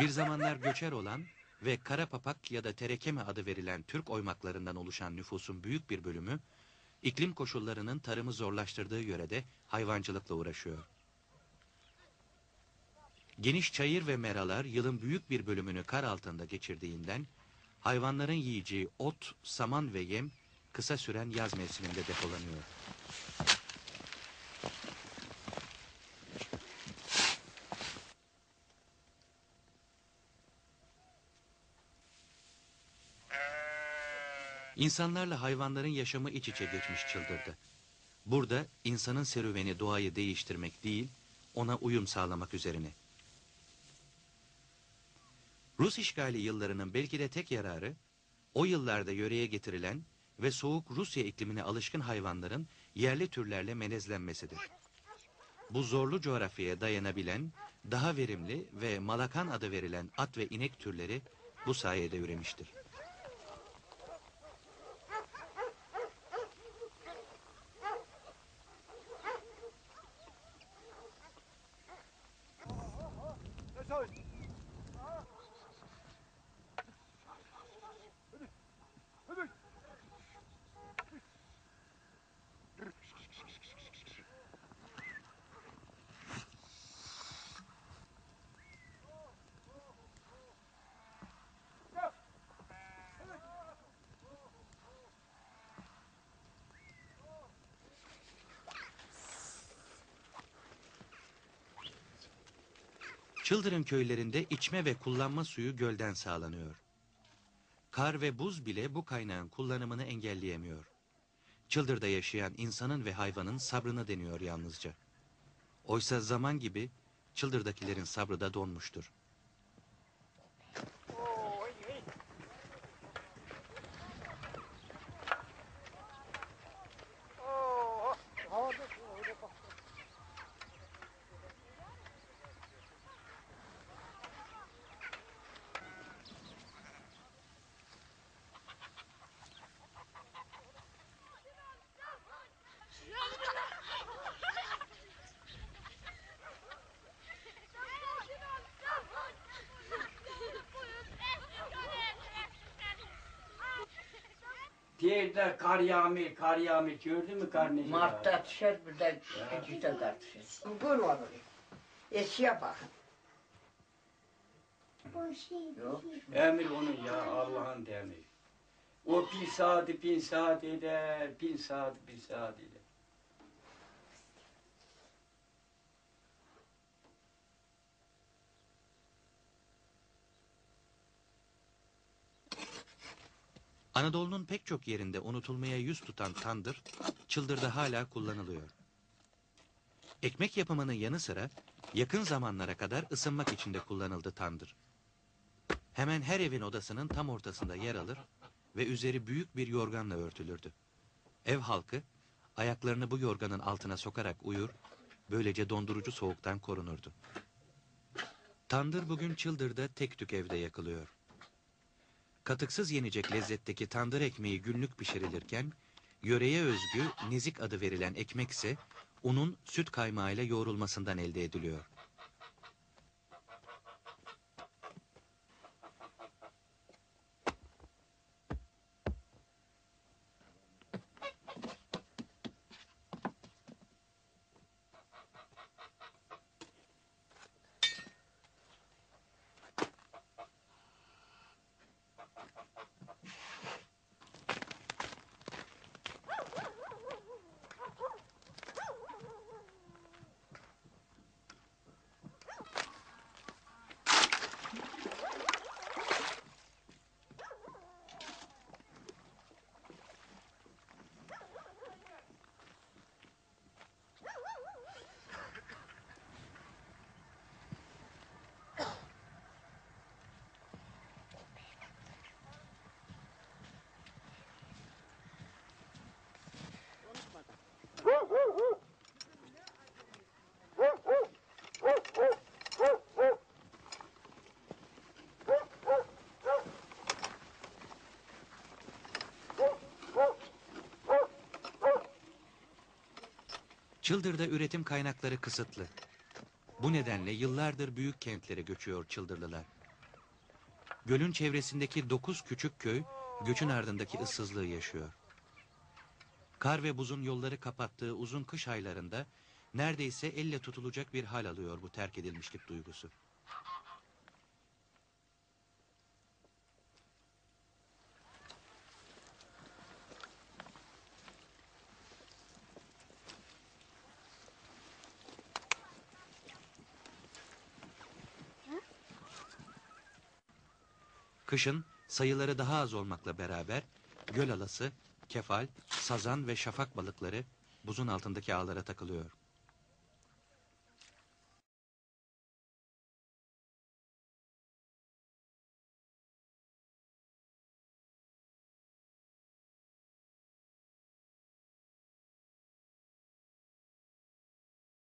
Bir zamanlar göçer olan ve Karapapak ya da Terekeme adı verilen Türk oymaklarından oluşan nüfusun büyük bir bölümü, iklim koşullarının tarımı zorlaştırdığı yörede hayvancılıkla uğraşıyor. Geniş çayır ve meralar yılın büyük bir bölümünü kar altında geçirdiğinden, hayvanların yiyeceği ot, saman ve yem kısa süren yaz mevsiminde depolanıyor. İnsanlarla hayvanların yaşamı iç içe geçmiş çıldırdı. Burada insanın serüveni doğayı değiştirmek değil, ona uyum sağlamak üzerine. Rus işgali yıllarının belki de tek yararı, o yıllarda yöreye getirilen ve soğuk Rusya iklimine alışkın hayvanların yerli türlerle melezlenmesidir. Bu zorlu coğrafyaya dayanabilen, daha verimli ve malakan adı verilen at ve inek türleri bu sayede üremiştir. Çıldırım köylerinde içme ve kullanma suyu gölden sağlanıyor. Kar ve buz bile bu kaynağın kullanımını engelleyemiyor. Çıldırda yaşayan insanın ve hayvanın sabrını deniyor yalnızca. Oysa zaman gibi çıldırdakilerin sabrı da donmuştur. Diğerde kar yağmıyor, kar yağmıyor. Gördün mü kar ne? Mart'ta düşer, bir de Eylül'de kar düşer. Buyurun olur. Eskiye bakın. Yok. Emir onun ya Allah'ın demiri. O bir saat, bin saat eder, bin saat, bir saat eder. Anadolu'nun pek çok yerinde unutulmaya yüz tutan tandır, çıldırda hala kullanılıyor. Ekmek yapımının yanı sıra yakın zamanlara kadar ısınmak için de kullanıldı tandır. Hemen her evin odasının tam ortasında yer alır ve üzeri büyük bir yorganla örtülürdü. Ev halkı ayaklarını bu yorganın altına sokarak uyur, böylece dondurucu soğuktan korunurdu. Tandır bugün Çıldır'da tek tük evde yakılıyor. Katıksız yenecek lezzetteki tandır ekmeği günlük pişirilirken, yöreye özgü nezik adı verilen ekmek ise unun süt kaymağıyla yoğrulmasından elde ediliyor. Çıldır'da üretim kaynakları kısıtlı. Bu nedenle yıllardır büyük kentlere göçüyor Çıldırlılar. Gölün çevresindeki dokuz küçük köy göçün ardındaki ıssızlığı yaşıyor. Kar ve buzun yolları kapattığı uzun kış aylarında neredeyse elle tutulacak bir hal alıyor bu terk edilmişlik duygusu. Kışın sayıları daha az olmakla beraber göl alası, kefal, sazan ve şafak balıkları buzun altındaki ağlara takılıyor.